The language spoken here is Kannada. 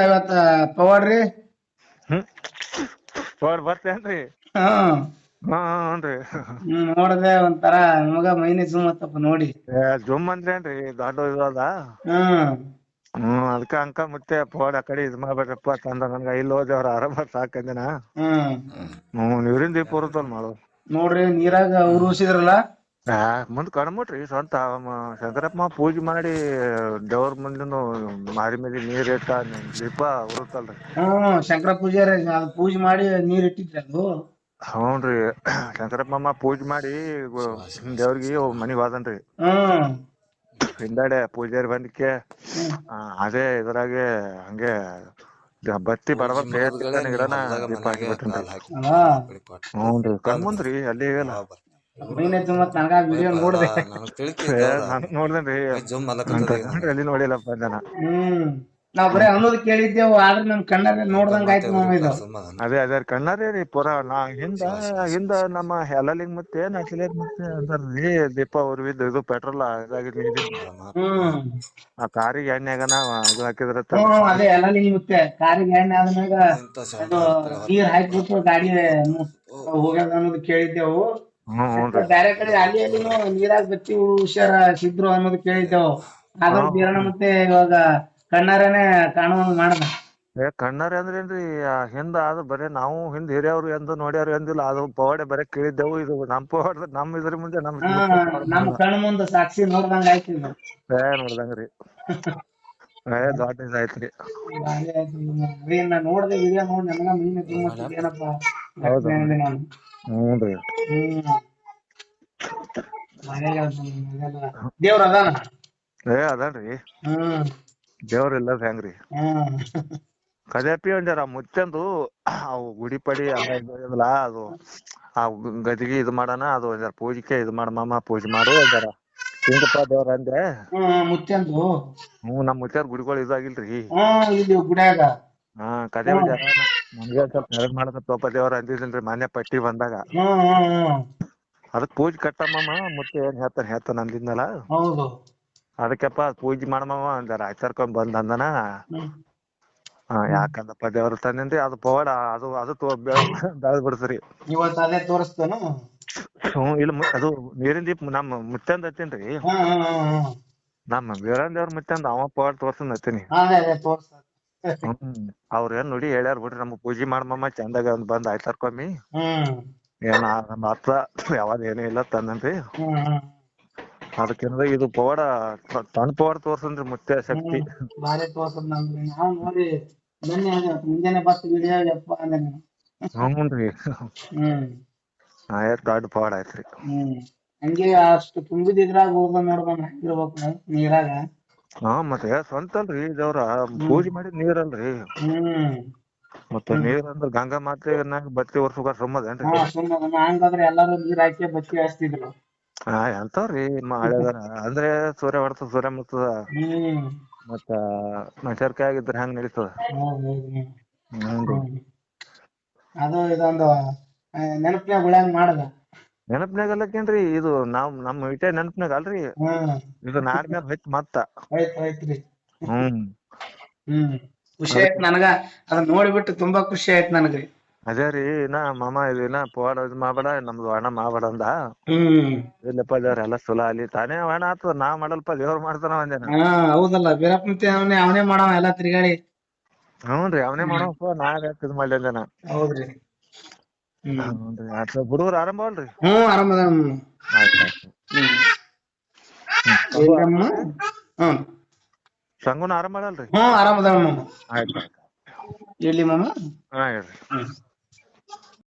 ಇವತ್ತ ಪವಾಡ್ರಿ? ರೀ ಪವರ್ ಬರ್ತೇನ್ರಿ ಹ್ಮ್ ಹಾ. ಹ್ಞೂನ್ರಿ. ಹ್ಮ್ ನೋಡ್ದೆ ಒಂಥರ ನಮಗ ಮೈನೆ ಸುಮ್ಮತ್ತಪ್ಪ ನೋಡಿ. ಏ ಜುಮ್ ಅಂದ್ರೇನ್ರಿ ದೊಡ್ಡ ಇದು ಅದ. ಹ್ಮ್ ಹ್ಮ್ ಅದಕ್ಕ ಅಂಕ ಮುತ್ತೆ ಫೋನ್ ಆ ಕಡೆ ಇದ್ ಮಾಡ್ಬೇಕಪ್ಪ ತಂದ ನನ್ಗ. ಇಲ್ಲಿ ಹೋದವ್ರ ಆರಾಮ ಸಾಕಂದಿನ ಹ್ಮ್. ಹ್ಮ್ ನೀರಿನ್ ದೀಪ ಉರುತ್ತಲ್ ಮಾಡು. ನೋಡ್ರಿ ನೀರಾಗ ಉರುಸಿದ್ರಲ್ಲ? ಮುಂದ್ ಕಣ್ಮುಟ್ರಿ ಸ್ವಂತ ಶಂಕರಪ್ಪ ಪೂಜೆ ಮಾಡಿ ದೇವ್ರ ಮುಂದಿನ ಮಾರಿ ಮೇಲೆ ನೀರ್ ಇಟ್ಟ ದೀಪ ಉರುತ್ತಲ್ರಿ ಹ್ಮ್ ಶಂಕರ ಪೂಜಾರಿ ಅದ್ ಪೂಜೆ ಮಾಡಿ ನೀರ್ ಇಟ್ಟಿದ್ರಿ ಅದು. ಹ್ಞೂನ್ರಿ ಶಂಕರಪ್ಪಮ್ಮ ಪೂಜೆ ಮಾಡಿ ದೇವ್ರಿಗೆ ಮನಿಗ್ ಹೋದನ್ರಿ. ಹ್ಮ್ ಹಿಂದಾಡೆ ಪೂಜಾರಿ ಬಂದಕ್ಕೆ ಅದೇ ಇದ್ರಾಗೆ ಹಂಗೆ ಬತ್ತಿ ಬಡವ ದೀಪ ಅಲ್ಲ ಹ್ಞೂನ್ರಿ ಕಣ್ಮುಂದ್ರಿ ಅಲ್ಲಿ ಇಲ್ಲ ಮೈನೆ ಸುಮ್ಮತ್ ನನಗ ವಿಡಿಯೋ ನೋಡ್ದೆ. ಏ, ನಾನ್ ನೋಡ್ದೇನ್ರಿ. ನನ್ ಕಣ್ಮುಂದ್ರಿ ಎಲ್ಲಿ ನೋಡಿಲ್ಲಪ್ಪ ಜನ. ಹ್ಮ್. ನಾವ್ ಬರೇ ಅನ್ನೋದು ಕೇಳಿದ್ದೇವು ಆದ್ರೆ ನಮ್ ಕಣ್ಣಲ್ಲಿ ನೋಡ್ದಂಗ ಆಯ್ತು ಮಾಮ ಇದು. ಅದೇ ಅದೇ ಕಣ್ಣಾರೇ ರೀ ಪುರಾ. ನಾ ಹಿಂದ ಹಿಂದ ನಮ್ಮ ಹೆಲಲಿಂಗ್ ಮತ್ತೆ ನಕ್ಲಿಗ್ ಮತ್ತೆ ಅಂತಾರ್ರಿ ದೀಪ ಉರ್ವಿದ್ ಇದು ಪೆಟ್ರೋಲ್ ಆ ಕಾರಿಗೆ ಎಣ್ಣೆಗನ ಇದು ಹಾಕಿದ್ರ ಅದೇ ಕಾರಿಗೆ ಎಣ್ಣೆ ಆದ್ಮ್ಯಾಗ ಅದು ನೀರ್ ಹಾಕ್ಬಿಟ್ಟು ಗಾಡಿ ಹೋಗ್ಯದ ಅನ್ನೋದು ಕೇಳಿದ್ದೆವು. ಬ್ಯಾರೆ ಕಡೆ ಅಲ್ಲಿ ಅಲ್ಲಿನೂ ನೀರಾಗ ಬತ್ತಿ ಹುಷಾರ ಸಿದ್ರು ಅನ್ನೋದು ಕೇಳಿದ್ದೆವು. ಆದ್ರ ಕಿರಣ ಮತ್ತೆ ಇವಾಗ ಕಣ್ಣಾರನೆ ಕಾಣುವಂಗ್ ಮಾಡ್ದ. ಏ ಕಣ್ಣಾರೆ ಅಂದ್ರೆ ಏನ್ರಿ ಹಿಂದ ಅದು ಬರೇ ನಾವು ಹಿಂದ್ ಹಿರಿಯವ್ರು ಎಂದು ನೋಡ್ಯಾರ ಎಂದಿಲ್ಲ ಅದು ಪವಾಡೆ ಬರೇ ಕೇಳಿದ್ದೆವು. ಇದು ನಮ್ ಪವಾಡ ನಮ್ ಇದ್ರ ಮುಂದೆ ನಮ್ ನಮ್ ಕಣ್ ಮುಂದ ಸಾಕ್ಷಿ ನೋಡ್ದಂಗ ಆಯ್ತು ಏ ನೋಡ್ದಂಗ್ರಿ ಏ ದೊಡ್ಡ ಇದ್ ಆಯ್ತ್ರಿ ನೋಡ್ದೆ ಹಿರಿಯ ನೋಡಿ ನನಗ ಮೀನು ತುಂಬಾ ಏನಪ್ಪ ಹೌದು. ಹ್ಞೂನ್ರಿ. ದೇವ್ರ ಅದಾನ? ಏ ಅದಾನ್ರಿ. ಹ್ಮ್. ದೇವ್ರ ಇಲ್ಲದ ಹೆಂಗ್ರಿ? ಹ್ಮ್. ಒಂಜಾರ ಮುಚ್ಚಂದು ಅವು ಗುಡಿ ಪಡಿ ಅಲ್ಲ ಅದು ಆ ಗದಿಗೆ ಇದು ಮಾಡೋಣ ಅದು ಒಂಜಾರ ಪೂಜೆಗೆ ಇದು ಮಾಡ ಮಾಮ ಪೂಜೆ ಮಾಡು ಒಂಜಾರ. ಹಿಂಗಪ್ಪ ದೇವ್ರ ಅಂದ್ರೆ? ಹ್ಮ್ ಮುಚ್ಚಂದು. ಹ್ಞೂ ನಮ್ ಮುತ್ಯಾರ ಗುಡಿಗಳು ಇದಾಗಿಲ್ರಿ ಹ್ಮ್ ಇಲ್ಲಿ ಗುಡ್ಯಾಗ. ಹಾ ಕದೇ ನಮ್ಗೆ ಸ್ವಲ್ಪ ನೆರಗ್ ಮಾಡಕತ್ತಪ್ಪ ದೇವ್ರ ಅಂದಿದ್ದಿಲ್ರಿ ಮೊನ್ನೆ ಪಟ್ಟಿ ಬಂದಾಗ. ಹ್ಮ್ ಹ್ಮ್ ಹ್ಮ್. ಅದಕ್ ಪೂಜೆ ಕಟ್ಟಮ್ಮಮ್ಮ ಮತ್ತೆ ಏನ್ ಹೇಳ್ತಾನ ಹೇಳ್ತಾನ ಅಂದಿದ್ನಲ್ಲ ಹೌದು. ಅದಕ್ಕೆಪ್ಪ ಪೂಜೆ ಮಾಡಮ್ಮ ಒಂಜಾರ ಆಯ್ತಾರ್ಕೊಂಡ್ ಬಂದ್ ಅಂದನ. ಹ್ಮ್. ಹಾ ಯಾಕಂದಪ್ಪ ದೇವ್ರ ತಂದೇನ್ರಿ ಅದು ಪವಾಡ ಅದು ಅದು ತೋ ಬೆಳೆದ್ ಬಿಡ್ತ್ರಿ ಇವತ್ತು ಅದೇ ತೋರಿಸ್ತಾನು? ಹ್ಮ್ ಇಲ್ಲ ಮು- ಅದು ನೀರಿನ ದೀಪ ನಮ್ಮ ಮುತ್ತಂದ ಹತ್ತೀನ್ರಿ ಹ್ಮ್ ಹ್ಮ್ ಹ್ಮ್ ಹ್ಮ್. ನಮ್ಮ ವೀರನ್ ದೇವ್ರ ಮುತ್ತಂದ ಅವ ಪವಾಡ ತೋರ್ಸನ್ ಹತ್ತೀನಿ. ಅದೇ ಅದೇ ಹ್ಮ್. ಅವ್ರ ಏನ್ ನೋಡಿ ಹೇಳ್ಯಾರ ಬಿಡ್ರಿ ನಮ್ಗ್ ಪೂಜೆ ಮಾಡಮ್ಮ ಚಂದಾಗ ಒಂದ್ ಬಂದ್ ಆಯ್ತಾರ್ಕೊಮ್ಮಿ ಏನ ನಮ್ಮ ಅತ್ತ ಯಾವಾಗ ಏನೂ ಇಲ್ಲ ತಂದನ್ರಿ ಅದಕ್ಕಿಂತ ಇದು ಪವಾಡ ತಣ್ಣ ತನ್ ಪವಾಡ ತೋರ್ಸನ್ರಿ ಮುತ್ತೆ ಶಕ್ತಿ. ಬಾರಿ ತೋರ್ಸದ್ ನಮ್ಗೆ ನಾವು ನೋಡಿ ಬನ್ನಿ ಮುಂಜಾನೆ ಬಸ್ ವಿಡಿಯೋ ಯಪ್ಪ ಅಂದೆ. ಹ್ಞೂನ್ರಿ. ಆಯ್ತ್ ದೊಡ್ಡ ಪವಾಡ ಆಯ್ತ್ರಿ. ಹ್ಮ್. ಹಂಗೆ ಅಷ್ಟು ತುಂಬಿದಿದ್ರಾಗ ಹೋಗ್ಬಂದ್ ನೋಡ್ಬಂದ್ ಆಗಿರ್ಬೇಕು ನೀರಾಗ. ಹಾ ಮತ್ತೆ ಸ್ವಂತ ಅಲ್ರಿ ದೇವ್ರ ಪೂಜೆ ಮಾಡಿದ್ ನೀರಲ್ರಿ. ಅಲ್ರಿ ಮತ್ತ ನೀರ್ ಅಂದ್ರ ಗಂಗಾ ಮಾತೆ ಬತ್ತಿ ವರ್ಷಕ್ಕ ಸುಮ್ಮದೇನ್ರಿ ಹಾ ಸುಮ್ಮನೆ ಹಂಗಾದ್ರೆ ಎಲ್ಲಾರು ನೀರ್ ಹಾಕಿ ಬತ್ತಿ ಹಚ್ತಿದ್ರು ಹಾ ಎಂತವ್ರಿ ಹಳೆದಾರ ಅಂದ್ರೆ ಸೂರ್ಯ ಹೊಡ್ತದ ಸೂರ್ಯ ಮುತ್ತದ ಹ್ಮ್. ಮತ್ತ ಮನುಷ್ಯರ್ಕಾಯಿ ಆಗಿದ್ರ ಹೆಂಗ್ ನಡೀತದ? ಹ್ಮ್. ಅದು ಇದೊಂದು ನೆನಪಿನ ಉಳ್ಯಾಂಗ್ ಮಾಡದ. ನೆನಪ್ನ್ಯಾಗ ಅಲ್ಲಕೇನ್ರಿ ಇದು ನಾವ್ ನಮ್ ಇಟೆ ನೆನಪ್ನ್ಯಾಗ ಅಲ್ರಿ? ಇದು ನಾಡ್ ಮ್ಯಾಲ ಹಚ್ಚಿ ಮತ್ತ. ಆಯ್ತ್ ಆಯ್ತ್ರಿ ಹ್ಮ್. ಹ್ಮ್. ಖುಷಿ ಆಯ್ತು ನನಗ. ಅದನ್ನ ನೋಡ್ಬಿಟ್ಟು ತುಂಬಾ ಖುಷಿ ಆಯ್ತು ನನಗೆ ಅದೇ ರೀ ನಾ ಮಾಮ ಇದು ಪೋಡ ಇದ್ ಮಾಡ್ಬೇಡ ನಮ್ದು ಅಣ್ಣ ಮಾಡಬೇಡ ಅಂದ. ಹ್ಮ್. ಇಲ್ಲಪ್ಪ ದೇವ್ರ ಎಲ್ಲ ಸುಲಾ ಅಲ್ಲಿ ತಾನೇ ಅಣ್ಣ ಆತದ ನಾ ಮಾಡಲ್ಪ ದೇವ್ರ ಮಾಡ್ತಾನ ಅಂದೇನ ಹಾ ಹೌದಲ್ಲ. ವೀರಪ್ಪಂತಿ ಅವನೇ ಅವನೇ ಮಾಡವ ಎಲ್ಲಾ ತಿರ್ಗಾಡಿ. ಹ್ಞೂನ್ರಿ ಅವನೇ ಮಾಡಪ್ಪ ನಾ ಯಾಕೆ ಇದು ಮಾಡ್ಲಿ ಹೌದ್ರಿ. ಹುಡುಗರು ಆರಾಮ ಅಲ್ರಿ. ಹ್ಮ್ ಆರಾಮ ಆಯ್ತು ಆಯ್ತು. ಹ್ಮ್. ಸಂಗುನ ಆರಾಮ ಅದಲ್ರಿ ಹ್ಮ್ ಆರಾಮ ಎಲ್ಲಿ ಮಾಮ. ಹಾ ಹೇಳ್ರಿ.